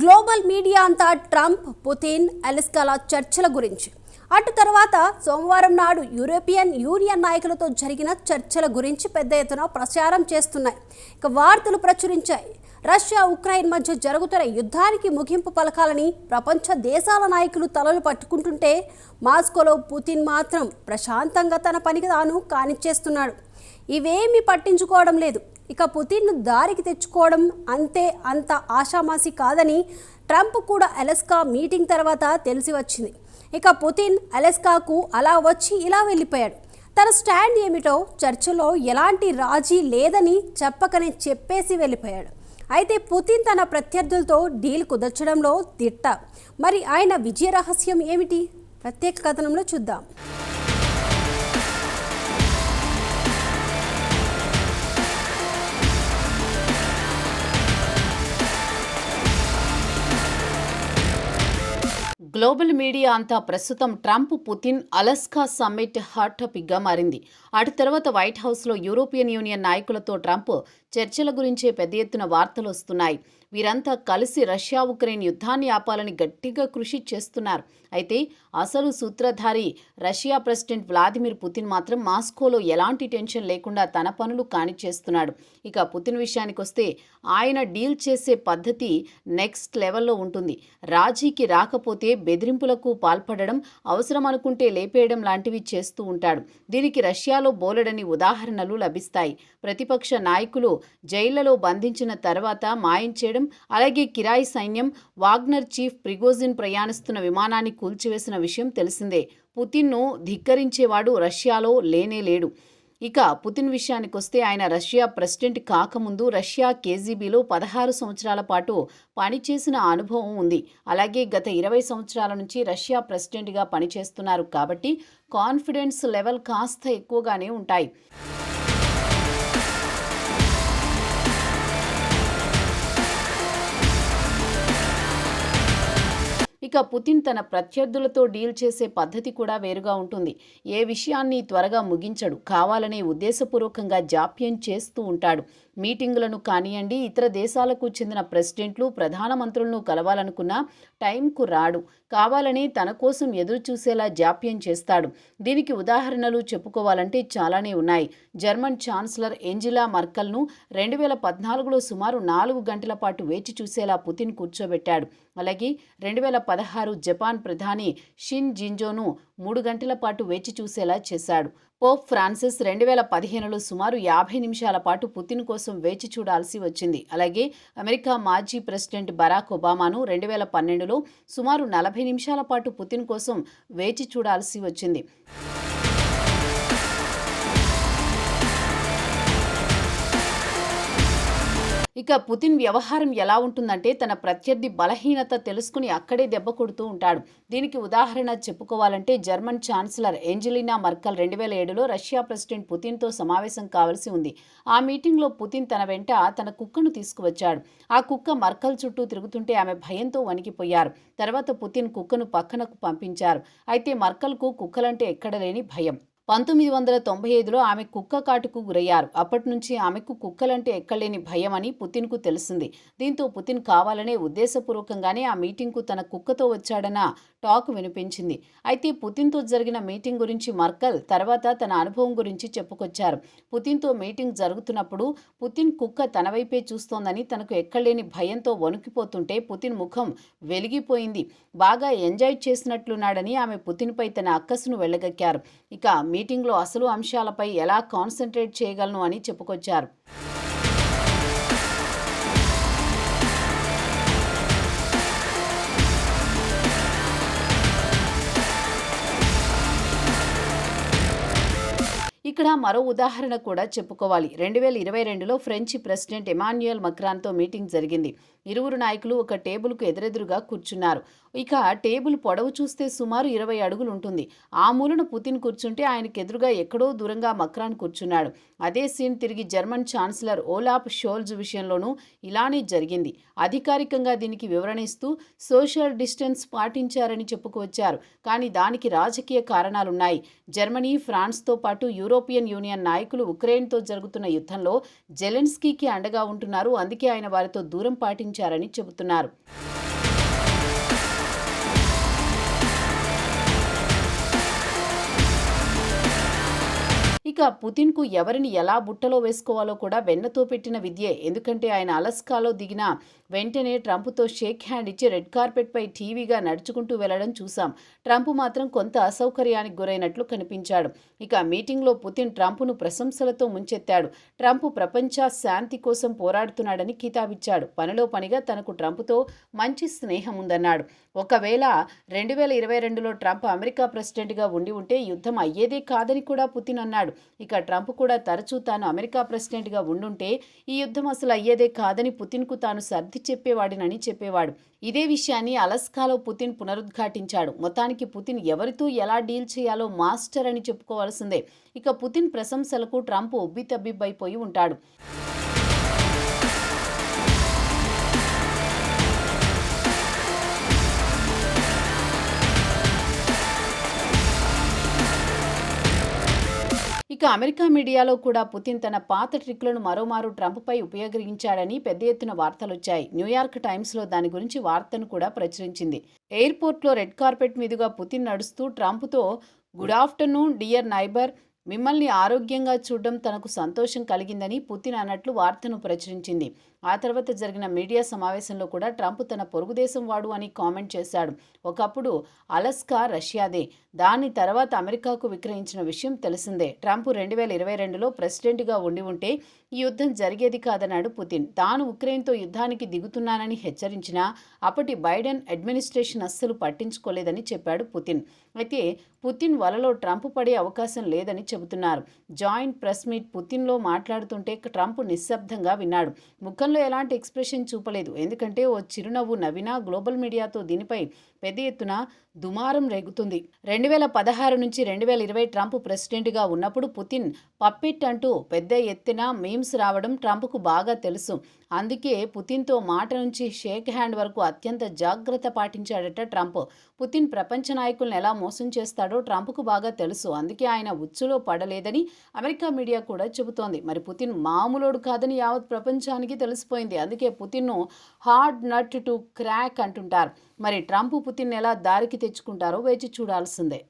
Global media అంతా Trump Putin అలెస్కాల చర్చల గురించి. అటు తర్వాత సోమవారం నాడు యూరోపియన్ యూనియన్ నాయకులతో జరిగిన చర్చల గురించి పెద్ద ఎత్తున ప్రచారం చేస్తున్నాయి. ఇక వార్తలు ప్రచురించాయి. రష్యా ఉక్రెయిన్ మధ్య జరుగుతున్న యుద్ధానికి ముగింపు పలకాలని ప్రపంచ దేశాల నాయకులు తలలు పట్టుకుంటుంటే మాస్కోలో పుతిన్ మాత్రం ప్రశాంతంగా తన పనికి తాను కానిచ్చేస్తున్నాడు. ఇవేమీ పట్టించుకోవడం లేదు. ఇక పుతిన్ను దారికి తెచ్చుకోవడం అంతే అంత ఆషామాసి కాదని ట్రంప్ కూడా అలెస్కా మీటింగ్ తర్వాత తెలిసి వచ్చింది. ఇక పుతిన్ అలెస్కాకు అలా వచ్చి ఇలా వెళ్ళిపోయాడు. తన స్టాండ్ ఏమిటో చర్చలో ఎలాంటి రాజీ లేదని చెప్పకనే చెప్పేసి వెళ్ళిపోయాడు. అయితే పుతిన్ తన ప్రత్యర్థులతో డీల్ కుదర్చడంలో దిట్ట మరి ఆయన విజయ రహస్యం ఏమిటి? ప్రత్యేక కథనంలో చూద్దాం. గ్లోబల్ మీడియా అంతా ప్రస్తుతం Trump Putin Alaska summit hot టాపిక్గా మారింది. అటు తర్వాత వైట్ హౌస్లో యూరోపియన్ యూనియన్ నాయకులతో ట్రంప్ చర్చల గురించే పెద్ద ఎత్తున వార్తలు వస్తున్నాయి. వీరంతా కలిసి రష్యా ఉక్రెయిన్ యుద్ధాన్ని ఆపాలని గట్టిగా కృషి చేస్తున్నారు. అయితే అసలు సూత్రధారి రష్యా ప్రెసిడెంట్ వ్లాదిమిర్ పుతిన్ మాత్రం మాస్కోలో ఎలాంటి టెన్షన్ లేకుండా తన పనులు కానిచేస్తున్నాడు. ఇక పుతిన్ విషయానికి వస్తే ఆయన డీల్ చేసే పద్ధతి నెక్స్ట్ లెవెల్లో ఉంటుంది. రాజీకి రాకపోతే బెదిరింపులకు పాల్పడడం అవసరం అనుకుంటే లేపేయడం లాంటివి చేస్తూ ఉంటాడు. దీనికి రష్యాలో బోలెడని ఉదాహరణలు లభిస్తాయి. ప్రతిపక్ష నాయకులు జైళ్ళలో బంధించిన తర్వాత మాయం చేయడం అలాగే కిరాయి సైన్యం వాగ్నర్ చీఫ్ ప్రిగోజిన్ ప్రయాణిస్తున్న విమానాన్ని కూల్చివేసిన విషయం తెలిసిందే. పుతిన్ను ధిక్కరించేవాడు రష్యాలో లేనే లేడు. ఇక పుతిన్ విషయానికి వస్తే ఆయన రష్యా ప్రెసిడెంట్ కాకముందు రష్యా కేజీబీలో పదహారు సంవత్సరాల పాటు పనిచేసిన అనుభవం ఉంది. అలాగే గత ఇరవై సంవత్సరాల నుంచి రష్యా ప్రెసిడెంట్గా పనిచేస్తున్నారు కాబట్టి కాన్ఫిడెన్స్ లెవెల్ కాస్త ఎక్కువగానే ఉంటాయి. ఇక పుతిన్ తన ప్రత్యర్థులతో డీల్ చేసే పద్ధతి కూడా వేరుగా ఉంటుంది. ఏ విషయాన్ని త్వరగా ముగించడు. కావాలనే ఉద్దేశపూర్వకంగా జాప్యం చేస్తూ ఉంటాడు. మీటింగులను కానియండి ఇతర దేశాలకు చెందిన ప్రెసిడెంట్లు ప్రధానమంత్రులను కలవాలనుకున్నా టైంకు రాడు. కావాలని తన కోసం ఎదురు చూసేలా జాప్యం చేస్తాడు. దీనికి ఉదాహరణలు చెప్పుకోవాలంటే చాలానే ఉన్నాయి. జర్మన్ ఛాన్సలర్ ఎంజిలా మర్కల్ను రెండు వేల పద్నాలుగులో సుమారు నాలుగు గంటల పాటు వేచి చూసేలా పుతిన్ కూర్చోబెట్టాడు. అలాగే రెండు వేల పదహారు జపాన్ ప్రధాని షిన్ జింజోను మూడు గంటల పాటు వేచి చూసేలా చేశాడు. పోప్ ఫ్రాన్సిస్ రెండు వేల పదిహేనులో సుమారు యాభై నిమిషాల పాటు పుతిన్ కోసం వేచి చూడాల్సి వచ్చింది. అలాగే అమెరికా మాజీ ప్రెసిడెంట్ బరాక్ ఒబామాను రెండు వేల పన్నెండులో సుమారు నలభై నిమిషాల పాటు పుతిన్ కోసం వేచి చూడాల్సి వచ్చింది. ఇక పుతిన్ వ్యవహారం ఎలా ఉంటుందంటే తన ప్రత్యర్థి బలహీనత తెలుసుకుని అక్కడే దెబ్బ కొడుతూ ఉంటాడు. దీనికి ఉదాహరణ చెప్పుకోవాలంటే జర్మన్ ఛాన్సలర్ ఏంజలినా మర్కల్ రెండు వేల ఏడులో రష్యా ప్రెసిడెంట్ పుతిన్తో సమావేశం కావాల్సి ఉంది. ఆ మీటింగ్లో పుతిన్ తన వెంట తన కుక్కను తీసుకువచ్చాడు. ఆ కుక్క మర్కల్ చుట్టూ తిరుగుతుంటే ఆమె భయంతో వణికిపోయారు. తర్వాత పుతిన్ కుక్కను పక్కనకు పంపించారు. అయితే మర్కల్కు కుక్కలంటే ఎక్కడలేని భయం. పంతొమ్మిది వందల తొంభై ఐదులో ఆమె కుక్క కాటుకు గురయ్యారు. అప్పటి నుంచి ఆమెకు కుక్కలంటే ఎక్కలేని భయం అని పుతిన్కు తెలిసింది. దీంతో పుతిన్ కావాలనే ఉద్దేశపూర్వకంగానే ఆ మీటింగ్కు తన కుక్కతో వచ్చాడన్న టాక్ వినిపించింది. అయితే పుతిన్తో జరిగిన మీటింగ్ గురించి మర్కల్ తర్వాత తన అనుభవం గురించి చెప్పుకొచ్చారు. పుతిన్తో మీటింగ్ జరుగుతున్నప్పుడు పుతిన్ కుక్క తన వైపే చూస్తోందని తనకు ఎక్కలేని భయంతో వణుకిపోతుంటే పుతిన్ ముఖం వెలిగిపోయింది. బాగా ఎంజాయ్ చేసినట్లున్నాడని ఆమె పుతిన్పై తన అక్కసును వెళ్ళగక్కారు ఇక మీటింగ్లో అసలు అంశాలపై ఎలా కాన్సన్ట్రేట్ చేయగలను అని చెప్పుకొచ్చారు. ఇక్కడ మరో ఉదాహరణ కూడా చెప్పుకోవాలి. రెండు వేల ఇరవై రెండులో ఫ్రెంచ్ ప్రెసిడెంట్ ఎమాన్యుయల్ మక్రాన్తో మీటింగ్ జరిగింది. ఇరువురు నాయకులు ఒక టేబుల్కు ఎదురెదురుగా కూర్చున్నారు. ఇక టేబుల్ పొడవు చూస్తే సుమారు ఇరవై అడుగులు ఉంటుంది. ఆ మూలన పుతిన్ కూర్చుంటే ఆయనకు ఎదురుగా ఎక్కడో దూరంగా మక్రాన్ కూర్చున్నాడు. అదే సీన్ తిరిగి జర్మన్ ఛాన్సలర్ ఓలాఫ్ షోల్జ్ విషయంలోనూ ఇలానే జరిగింది. అధికారికంగా దీనికి వివరణ ఇస్తూ సోషల్ డిస్టెన్స్ పాటించారని చెప్పుకొచ్చారు కానీ దానికి రాజకీయ కారణాలున్నాయి. జర్మనీ ఫ్రాన్స్తో పాటు యూరోపియన్ యూనియన్ నాయకులు ఉక్రెయిన్తో జరుగుతున్న యుద్ధంలో జెలెన్స్కీకి అండగా ఉంటున్నారు. అందుకే ఆయన వారితో దూరం నిర్వహించారని చెబుతున్నారు. ఇక పుతిన్కు ఎవరిని ఎలా బుట్టలో వేసుకోవాలో కూడా వెన్నతో పెట్టిన విద్యే. ఎందుకంటే ఆయన అలస్కాలో దిగిన వెంటనే ట్రంప్తో షేక్ హ్యాండ్ ఇచ్చి రెడ్ కార్పెట్పై టీవీగా నడుచుకుంటూ వెళ్ళడం చూశాం. ట్రంప్ మాత్రం కొంత అసౌకర్యానికి గురైనట్లు కనిపించాడు. ఇక మీటింగ్లో పుతిన్ ట్రంప్ను ప్రశంసలతో ముంచెత్తాడు. ట్రంప్ ప్రపంచ శాంతి కోసం పోరాడుతున్నాడని కితాబిచ్చాడు. పనిలో పనిగా తనకు ట్రంప్తో మంచి స్నేహం ఉందన్నాడు. ఒకవేళ రెండు వేల ఇరవై రెండులో ట్రంప్ అమెరికా ప్రెసిడెంట్గా ఉండి ఉంటే యుద్ధం అయ్యేదే కాదని కూడా పుతిన్ అన్నాడు. ఇక ట్రంప్ కూడా తరచూ తాను అమెరికా ప్రెసిడెంట్గా ఉండుంటే ఈ యుద్ధం అసలు అయ్యేదే కాదని పుతిన్కు తాను సర్ది చెప్పేవాడినని చెప్పేవాడు. ఇదే విషయాన్ని అలస్కాలో పుతిన్ పునరుద్ఘాటించాడు. మొత్తానికి పుతిన్ ఎవరితో ఎలా డీల్ చేయాలో మాస్టర్ అని చెప్పుకోవాల్సిందే. ఇక పుతిన్ ప్రశంసలకు ట్రంప్ ఉబ్బితబ్బిబ్బైపోయి ఉంటాడు. ఇక అమెరికా మీడియాలో కూడా పుతిన్ తన పాత ట్రిక్లను మరోమారు ట్రంప్పై ఉపయోగించాడని పెద్ద ఎత్తున వార్తలొచ్చాయి. న్యూయార్క్ టైమ్స్లో దాని గురించి వార్తను కూడా ప్రచురించింది. ఎయిర్పోర్ట్లో రెడ్ కార్పెట్ మీదుగా పుతిన్ నడుస్తూ ట్రంప్తో గుడ్ ఆఫ్టర్నూన్ డియర్ నైబర్. మిమ్మల్ని ఆరోగ్యంగా చూడడం తనకు సంతోషం కలిగిందని పుతిన్ అన్నట్లు వార్తను ప్రచురించింది. ఆ తర్వాత జరిగిన మీడియా సమావేశంలో కూడా ట్రంప్ తన పొరుగుదేశం వాడు అని కామెంట్ చేశాడు. ఒకప్పుడు అలస్కా రష్యాదే. దాని తర్వాత అమెరికాకు విక్రయించిన విషయం తెలిసిందే. ట్రంప్ రెండు వేల ఇరవై రెండులో ప్రెసిడెంట్గా ఉండి ఉంటే ఈ యుద్ధం జరిగేది కాదన్నాడు పుతిన్. తాను ఉక్రెయిన్తో యుద్ధానికి దిగుతున్నానని హెచ్చరించినా అప్పటి బైడెన్ అడ్మినిస్ట్రేషన్ అస్సలు పట్టించుకోలేదని చెప్పాడు పుతిన్. అయితే పుతిన్ వలలో ట్రంప్ పడే అవకాశం లేదని చెబుతున్నారు. జాయింట్ ప్రెస్ మీట్ పుతిన్లో మాట్లాడుతుంటే ట్రంప్ నిశ్శబ్దంగా విన్నాడు. ముఖంలో ఎలాంటి ఎక్స్ప్రెషన్ చూపలేదు. ఎందుకంటే ఓ చిరునవ్వు నవ్వినా గ్లోబల్ మీడియాతో దీనిపై పెద్ద ఎత్తున దుమారం రేగుతుంది. రెండు వేల పదహారు నుంచి రెండు వేల ఇరవై ట్రంప్ ప్రెసిడెంట్గా ఉన్నప్పుడు పుతిన్ పప్పిట్ అంటూ పెద్ద ఎత్తున మీమ్స్ రావడం ట్రంప్కు బాగా తెలుసు. అందుకే పుతిన్తో మాట నుంచి షేక్ హ్యాండ్ వరకు అత్యంత జాగ్రత్త పాటించాడట ట్రంప్. పుతిన్ ప్రపంచ నాయకులను ఎలా మోసం చేస్తాడో ట్రంప్కు బాగా తెలుసు. అందుకే ఆయన ఉచ్చులో పడలేదని అమెరికా మీడియా కూడా చెబుతోంది. మరి పుతిన్ మామూలోడు కాదని యావత్ ప్రపంచానికి తెలిసిపోయింది. అందుకే పుతిన్ను హార్డ్ నట్ టు క్రాక్ అంటుంటారు. మరి ట్రంప్ పుతిన్ ఎలా దారికి తెచ్చుకుంటారో వేచి చూడాల్సిందే.